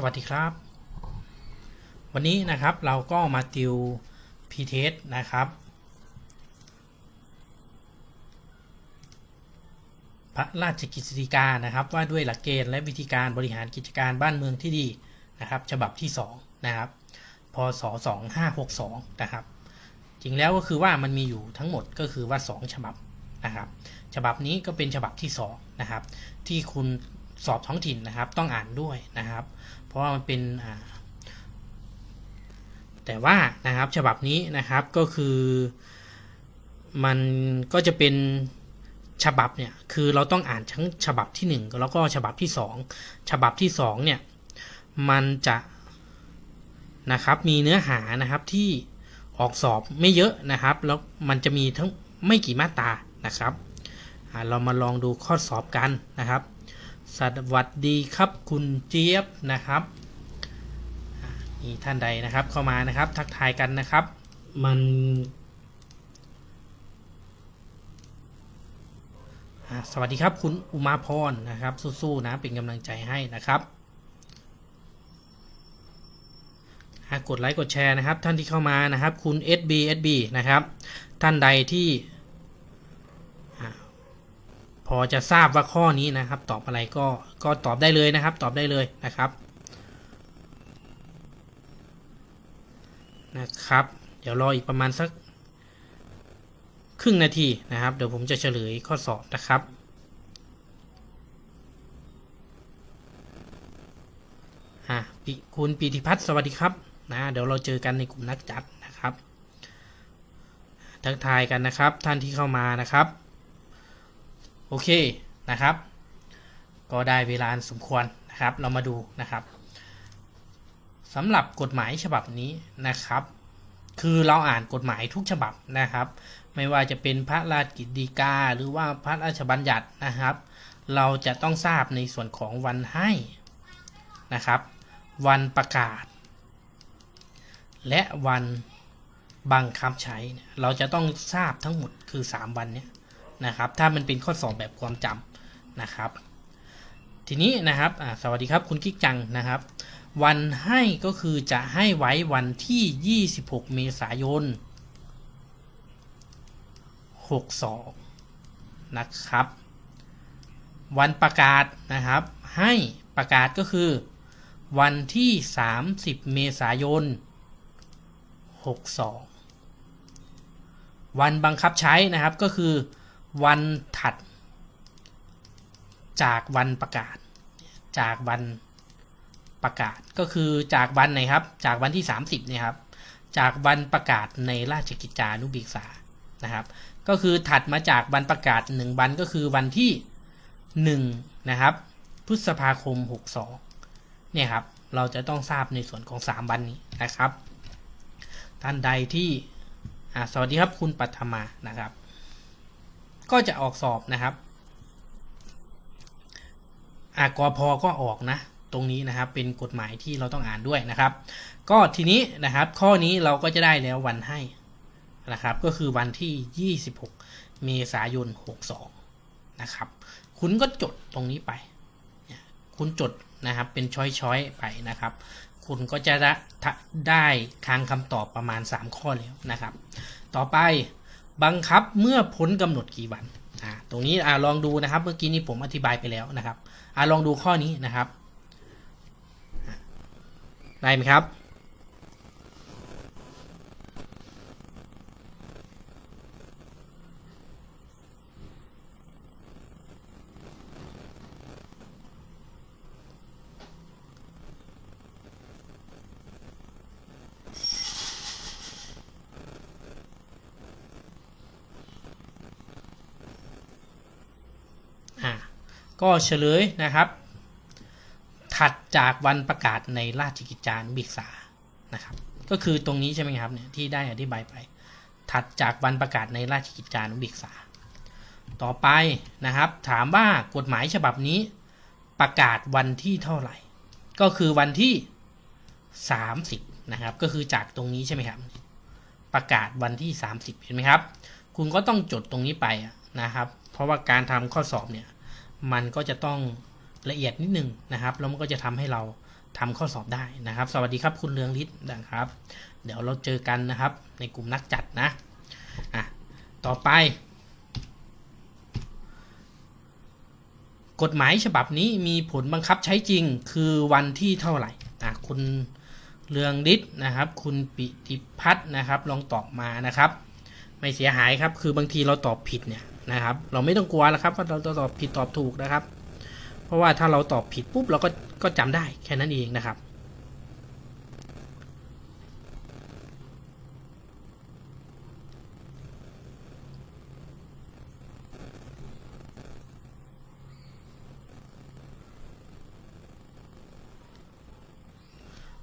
สวัสดีครับ วันนี้นะครับเราก็มาติว p-test นะครับพระราชกฤษฎีกานะครับ ว่าด้วยหลักเกณฑ์และวิธีการบริหารกิจการบ้านเมืองที่ดีนะครับ ฉบับที่2นะครับพศ2562นะครับ จริงแล้วก็คือว่ามันมีอยู่ทั้งหมดก็คือว่า 2 ฉบับนะครับ ฉบับนี้ก็เป็นฉบับที่2นะครับ ที่คุณสอบท้องถิ่นนะครับต้องอ่านด้วยนะครับ เพราะว่ามันเป็นอ่าแต่ว่านะครับฉบับนี้นะครับก็คือมันก็จะเป็นฉบับเนี่ยคือเราต้องอ่านทั้งฉบับที่ 1 แล้วก็ฉบับที่ 2 ฉบับที่2เนี่ยมันจะนะครับมีเนื้อหานะครับที่ออกสอบไม่เยอะนะครับ แล้วมันจะมีทั้งไม่กี่มาตรานะครับอ่าเรามาลองดูข้อสอบกันนะครับ สวัสดีครับคุณเจี๊ยบนะครับอ่ามีท่านใดนะครับเข้ามานะครับทักทายกันนะครับ มันสวัสดีครับคุณอุมาพรนะครับ สู้ๆนะเป็นกำลังใจให้นะครับกดไลค์กดแชร์นะครับ ท่านที่เข้ามานะครับ คุณ SB SB นะครับ ท่านใดที่ พอจะทราบว่าข้อนี้นะครับ ตอบอะไรก็ก็ตอบได้เลยนะครับ ตอบได้เลยนะครับนะครับ เดี๋ยวรออีกประมาณสัก ครึ่งนาทีนะครับ เดี๋ยวผมจะเฉลยข้อสอบนะครับอะปิคุณปีติพัฒน์สวัสดีครับนะเดี๋ยวเราเจอกันในกลุ่มนักจัดนะครับ ทักทายกันนะครับ ท่านที่เข้ามานะครับ โอเคนะครับ ก็ได้เวลาสมควรนะครับ เรามาดูนะครับสำหรับกฎหมายฉบับนี้นะครับ คือเราอ่านกฎหมายทุกฉบับนะครับ ไม่ว่าจะเป็นพระราชกิจฎีกาหรือว่าพระราชบัญญัตินะครับ เราจะต้องทราบในส่วนของวันให้นะครับ วันประกาศ และวันบังคับใช้ เราจะต้องทราบทั้งหมดคือ 3 วันเนี้ย นะครับ ถ้ามันเป็นข้อสอบแบบความจำนะครับ ทีนี้นะครับสวัสดีครับคุณกิ๊กจังนะครับ วันให้ก็คือจะให้ไว้วันที่ 26 เมษายน 62 นะครับ วันประกาศนะครับ ให้ประกาศก็คือ วันที่ 30 เมษายน 62 วันบังคับใช้นะครับก็คือ วันถัด จากวันประกาศ จากวันประกาศก็คือจากวันไหนครับ จากวันที่ 30เนี่ยครับ จากวันประกาศในราชกิจจานุเบกษานะครับ ก็คือถัดมาจากวันประกาศ 1 วันก็คือวันที่ 1 นะครับ พฤษภาคม 62เนี่ยครับเราจะต้องทราบในส่วนของ 3 วันนี้นะครับ ท่านใดที่สวัสดีครับคุณปัทมานะครับ ก็จะออกสอบนะครับอากพก็ออกนะตรงนี้นะครับเป็นกฎหมายที่เราต้องอ่านด้วยนะครับ ก็ทีนี้นะครับข้อนี้เราก็จะได้แล้ววันให้นะครับ ก็คือวันที่ 26 เมษายน 62 นะครับ คุณก็จดตรงนี้ไป คุณจดนะครับเป็นช้อยๆไปนะครับ คุณก็จะได้ได้ค้างคำตอบประมาณ 3 ข้อแล้วนะครับ ต่อไป บังคับเมื่อพ้นกำหนดกี่วันอ่าตรงนี้อ่าลองดูนะครับ เมื่อกี้นี้ผมอธิบายไปแล้วนะครับอ่าลองดูข้อนี้นะครับได้ไหมครับ อ่า ก็เฉลยนะครับ ถัดจากวันประกาศในราชกิจจานุเบกษานะครับ ก็คือตรงนี้ใช่ไหมครับเนี่ยที่ได้อธิบายไป ถัดจากวันประกาศในราชกิจจานุเบกษา ต่อไปนะครับ ถามว่ากฎหมายฉบับนี้ประกาศวันที่เท่าไหร่ ก็คือวันที่ 30 นะครับ ก็คือจากตรงนี้ใช่ไหมครับ ประกาศวันที่ 30 เห็นไหมครับ คุณก็ต้องจดตรงนี้ไปนะครับ เพราะว่าการทำข้อสอบเนี่ย มันก็จะต้องละเอียดนิดนึงนะครับ แล้วมันก็จะทำให้เราทำข้อสอบได้นะครับ สวัสดีครับคุณเรืองฤทธิ์นะครับ เดี๋ยวเราเจอกันนะครับ ในกลุ่มนักจัดนะอะต่อไป กฎหมายฉบับนี้มีผลบังคับใช้จริงคือวันที่เท่าไหร่อะคุณเรืองฤทธิ์นะครับ คุณปิติพัฒน์นะครับ ลองตอบมานะครับ ไม่เสียหายครับ คือบางทีเราตอบผิดเนี่ย นะครับ เราไม่ต้องกลัวแล้วครับว่าเราจะตอบผิดตอบถูกนะครับ เพราะว่าถ้าเราตอบผิดปุ๊บเราก็ก็จำได้แค่นั้นเองนะครับ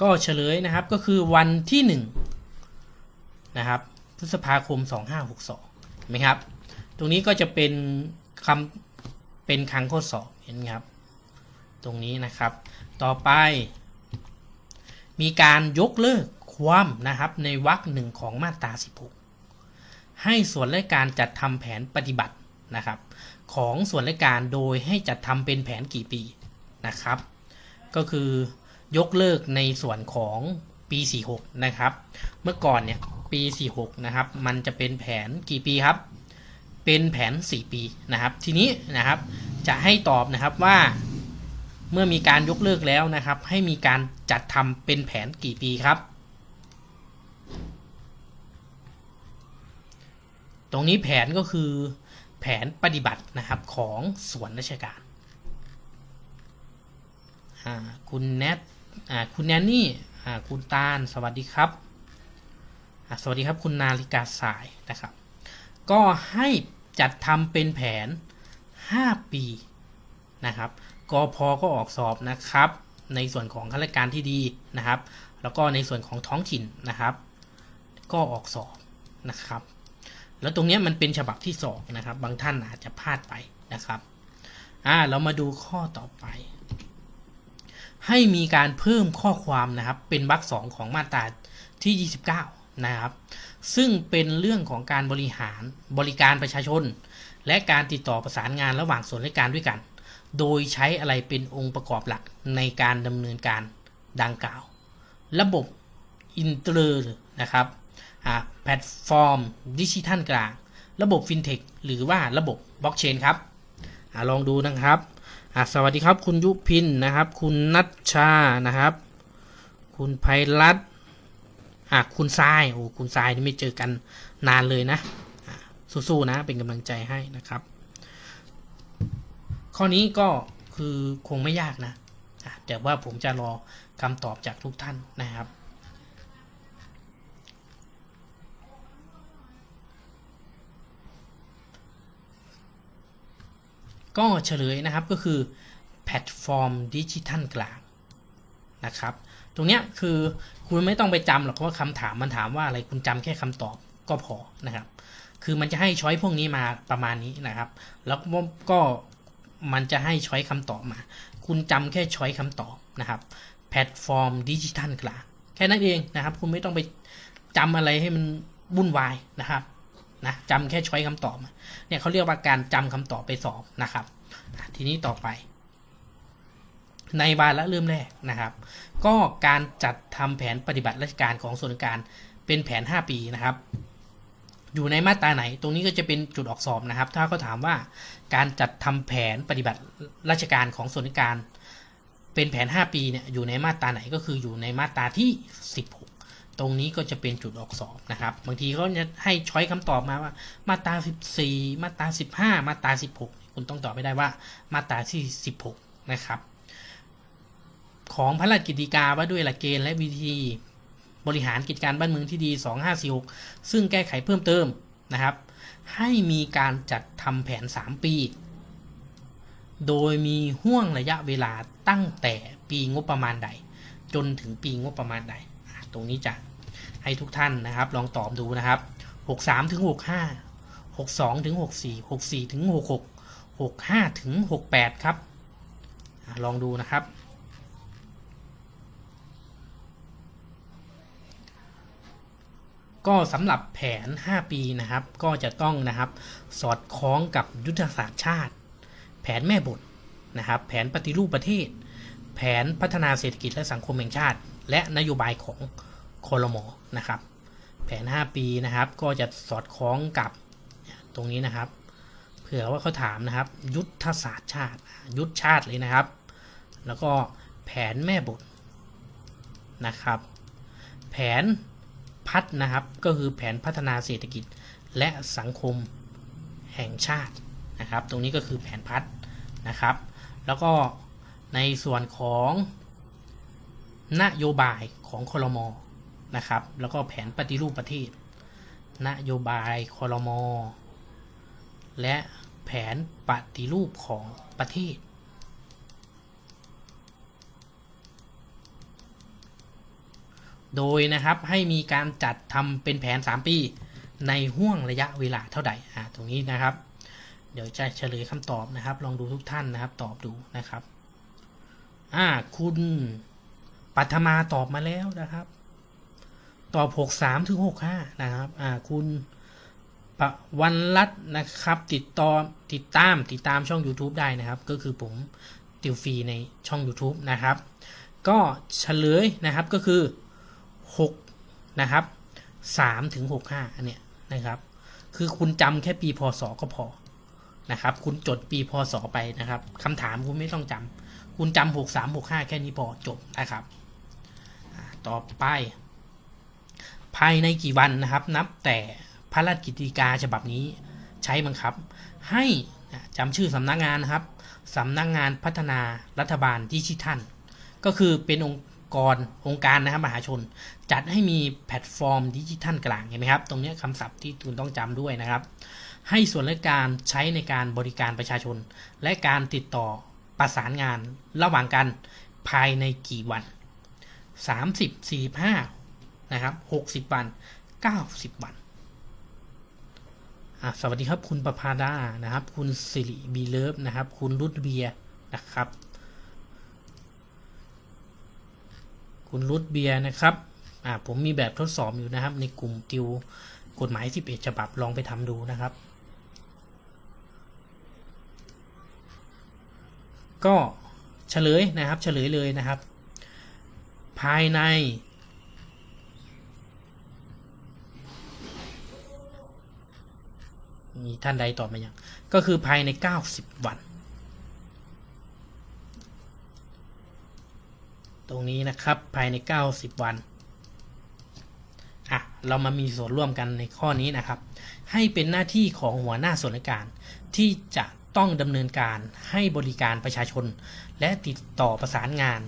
ก็เฉลยนะครับก็คือวันที่หนึ่งนะครับพฤษภาคม 2562เห็นไหมครับ ตรงนี้ก็จะเป็นคำเป็นครั้งข้อสอบเห็นไหมครับ ตรงนี้นะครับ ต่อไป มีการยกเลิกความนะครับในวรรคหนึ่งของมาตรา 16 ให้ส่วนราชการจัดทำแผนปฏิบัตินะครับ ของส่วนราชการโดยให้จัดทำเป็นแผนกี่ปีนะครับ ก็คือยกเลิกในส่วนของปี 46 นะครับ เมื่อก่อนเนี่ยปี 46 นะครับ มันจะเป็นแผนกี่ปีครับ เป็นแผน 4 ปีนะครับ ทีนี้นะครับจะให้ตอบนะครับว่าเมื่อมีการยกเลิกแล้วนะครับ ให้มีการจัดทำเป็นแผนกี่ปีครับ ตรงนี้แผนก็คือแผนปฏิบัตินะครับของส่วนราชการคุณแนทคุณแนนนี่คุณตาลสวัสดีครับ สวัสดีครับคุณนาฬิกาสายนะครับ ก็ให้ จัดทำเป็นแผน 5 ปีนะครับกพก็ออกสอบนะครับ ในส่วนของข้าราชการที่ดีนะครับ แล้วก็ในส่วนของท้องถิ่นนะครับ ก็ออกสอบนะครับ แล้วตรงนี้มันเป็นฉบับที่สองนะครับ บางท่านอาจจะพลาดไปนะครับอ่าเรามาดูข้อต่อไป ให้มีการเพิ่มข้อความนะครับ เป็นวรรคสองของมาตราที่ 29 นะครับ ซึ่งเป็นเรื่องของการบริหารบริการประชาชน และการติดต่อประสานงานระหว่างส่วนราชการด้วยกัน โดยใช้อะไรเป็นองค์ประกอบหลักในการดำเนินการดังกล่าว ระบบอินเตอร์นะครับแพลตฟอร์มดิจิทัลกลาง ระบบฟินเทคหรือว่าระบบบล็อกเชนครับอลองดูนะครับสวัสดีครับคุณยุพินนะครับ คุณนัชชานะครับ คุณไพรัตน์ อะคุณทรายโอ้คุณทรายนี่ไม่เจอกันนานเลยนะสู้ๆนะเป็นกำลังใจให้นะครับ ข้อนี้ก็คือคงไม่ยากนะอะแต่ว่าผมจะรอคำตอบจากทุกท่านนะครับก็เฉลยนะครับก็คือแพลตฟอร์มดิจิทัลกลาง นะครับ ตรงเนี้ยคือคุณไม่ต้องไปจำหรอกว่าคำถามมันถามว่าอะไรคุณจำแค่คำตอบก็พอนะครับ คือมันจะให้ช้อยพวกนี้มาประมาณนี้นะครับ แล้วก็มันจะให้ช้อยคำตอบมา คุณจำแค่ช้อยคำตอบนะครับแพลตฟอร์มดิจิทัลกลางแค่นั้นเองนะครับ คุณไม่ต้องไปจำอะไรให้มันวุ่นวายนะครับนะจำแค่ช้อยคำตอบเนี่ยเขาเรียกว่าการจำคำตอบไปสอบนะครับ ทีนี้ต่อไป ในวาระเริ่มแรกนะครับ ก็การจัดทำแผนปฏิบัติราชการของส่วนการเป็นแผน 5 ปีนะครับ อยู่ในมาตราไหน ตรงนี้ก็จะเป็นจุดออกสอบนะครับ ถ้าเขาถามว่าการจัดทำแผนปฏิบัติราชการของส่วนการเป็นแผน 5 ปีเนี่ยอยู่ในมาตราไหนก็คืออยู่ในมาตราที่ 16ตรงนี้ก็จะเป็นจุดออกสอบนะครับ บางทีเขาจะให้ช้อยคำตอบมาว่า มาตรา 14 มาตรา 15 มาตรา 16 คุณต้องตอบไม่ได้ว่ามาตราที่ 16 นะครับ ของพระราชกิจการว่าด้วยหลักเกณฑ์และวิธีบริหารกิจการบ้านเมืองที่ดี 2546 ซึ่งแก้ไขเพิ่มเติมนะครับ ให้มีการจัดทำแผน 3 ปี โดยมีห่วงระยะเวลาตั้งแต่ปีงบประมาณใด จนถึงปีงบประมาณใด ตรงนี้จะให้ทุกท่านนะครับ ลองตอบดูนะครับ 63ถึง65 62ถึง64 64ถึง66 65ถึง68 ครับ ลองดูนะครับ ก็สำหรับแผน 5 ปีนะครับ ก็จะต้องนะครับสอดคล้องกับยุทธศาสตร์ชาติ แผนแม่บทนะครับ แผนปฏิรูปประเทศแแผนพัฒนาเศรษฐกิจและสังคมแห่งชาติ และนโยบายของคอรมอนะครับ แผน 5 ปีนะครับ ก็จะสอดคล้องกับตรงนี้นะครับ เผื่อว่าเขาถามนะครับ ยุทธศาสตร์ชาติ ยุทธชาติเลยนะครับ แล้วก็แผนแม่บทนะครับ แผน พัฒนะครับ ก็คือแผนพัฒนาเศรษฐกิจและสังคมแห่งชาตินะครับ ตรงนี้ก็คือแผนพัฒนะครับ แล้วก็ในส่วนของนโยบายของคอรมอนะครับ แล้วก็แผนปฏิรูปประเทศ นโยบายคอรมอและแผนปฏิรูปของประเทศ โดยนะครับให้มีการจัดทำเป็นแผน 3 ปี ในห่วงระยะเวลาเท่าใดอ่าตรงนี้นะครับ เดี๋ยวจะเฉลยคำตอบนะครับ ลองดูทุกท่านนะครับ ตอบดูนะครับอ่าคุณปัทมาตอบมาแล้วนะครับ ตอบ 63ถึง65 นะครับอ่าคุณปวันรัตน์นะครับ ติดต่อติดตามติดตามช่อง YouTube ได้นะครับ ก็คือผมติวฟรีในช่อง YouTube นะครับ ก็เฉลยนะครับก็คือ 6นะครับ3ถึง65อันเนี้ยนะครับ คือคุณจำแค่ปีพศก็พอนะครับ คุณจดปีพศไปนะครับคำถามคุณไม่ต้องจำคุณจำหกสามหกห้าแค่นี้พอจบนะครับต่อไป ภายในกี่วันนะครับ นับแต่พระราชกิจกาฉบับนี้ใช้บังคับ ให้อ่าจำชื่อสำนักงานนะครับสำนักงานพัฒนารัฐบาลดิจิทัลก็คือเป็นองค์ กรองค์การนะครับมหาชน จัดให้มีแพลตฟอร์มดิจิทัลกลางเห็นไหมครับ ตรงนี้คำศัพท์ที่คุณต้องจำด้วยนะครับ ให้ส่วนราชการใช้ในการบริการประชาชน และการติดต่อประสานงานระหว่างกันภายในกี่วัน 30 45นะครับ60 วัน 90 วันสวัสดีครับคุณประภาดานะครับ คุณสิริบีเลิฟนะครับ คุณรุดเบียนะครับ คุณรุดเบียร์นะครับอ่าผมมีแบบทดสอบอยู่นะครับ ในกลุ่มติวกฎหมาย11ฉบับลองไปทำดูนะครับ ก็เฉลยนะครับเฉลยเลยนะครับ ภายในมีท่านใดตอบมายัง ก็คือภายใน 90 วัน ตรงนี้นะครับภายใน 90 วันอะเรามามีส่วนร่วมกันในข้อนี้นะครับ ให้เป็นหน้าที่ของหัวหน้าส่วนราชการ ที่จะต้องดำเนินการให้บริการประชาชน และติดต่อประสานงาน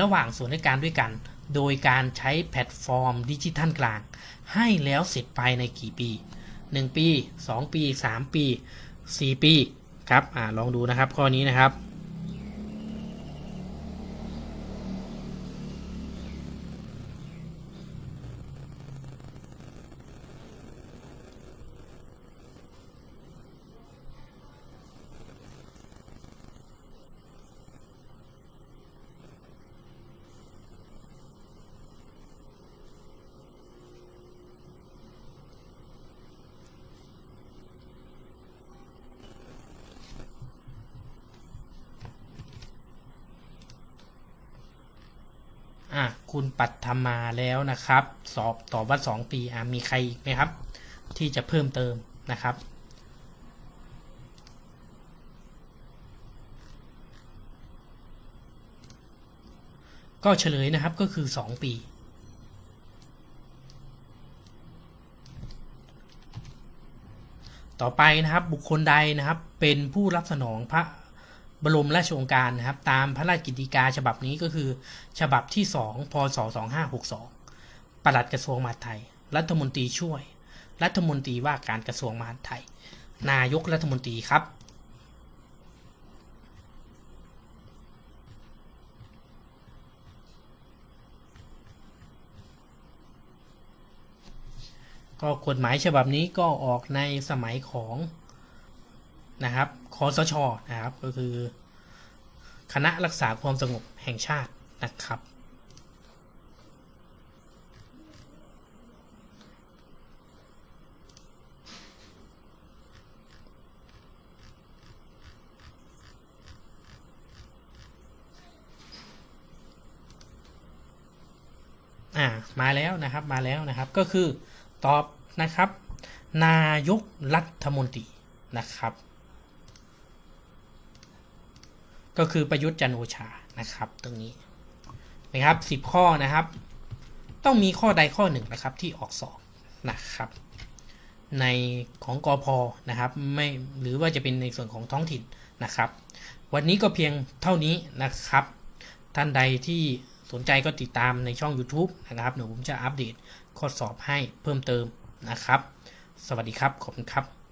ระหว่างส่วนราชการด้วยกัน โดยการใช้แพลตฟอร์มดิจิทัลกลาง ให้แล้วเสร็จภายในกี่ปี 1 ปี 2 ปี 3 ปี 4 ปีครับอ่าลองดูนะครับข้อนี้นะครับ อะคุณปัทมาแล้วนะครับ สอบตอบว่า2ปีอะมีใครอีกไหมครับ ที่จะเพิ่มเติมนะครับก็เฉลยนะครับก็คือ 2 ปี ต่อไปนะครับบุคคลใดนะครับเป็นผู้รับสนองพระ บรมราชโองการนะครับตามพระราชกิจกาฉบับนี้ก็คือ ฉบับที่ 2 พศ 2562 ปลัดกระทรวงมหาดไทย รัฐมนตรีช่วย รัฐมนตรีว่าการกระทรวงมหาดไทย นายกรัฐมนตรีครับ ก็กฎหมายฉบับนี้ก็ออกในสมัยของ นะครับคอสชนะครับก็คือ คณะรักษาความสงบแห่งชาตินะครับ อ่ามาแล้วนะครับมาแล้วนะครับก็คือตอบนะครับ นายกรัฐมนตรีนะครับ ก็คือประยุทธ์จันโอชานะครับ ตรงนี้นะครับสิบข้อนะครับ ต้องมีข้อใดข้อหนึ่งนะครับที่ออกสอบนะครับ ในของกอพอนะครับไม่หรือว่าจะเป็นในส่วนของท้องถิ่นนะครับ วันนี้ก็เพียงเท่านี้นะครับ ท่านใดที่สนใจก็ติดตามในช่อง YouTube นะครับเดี๋ยวผมจะอัปเดตข้อสอบให้เพิ่มเติมนะครับ สวัสดีครับ ขอบคุณครับ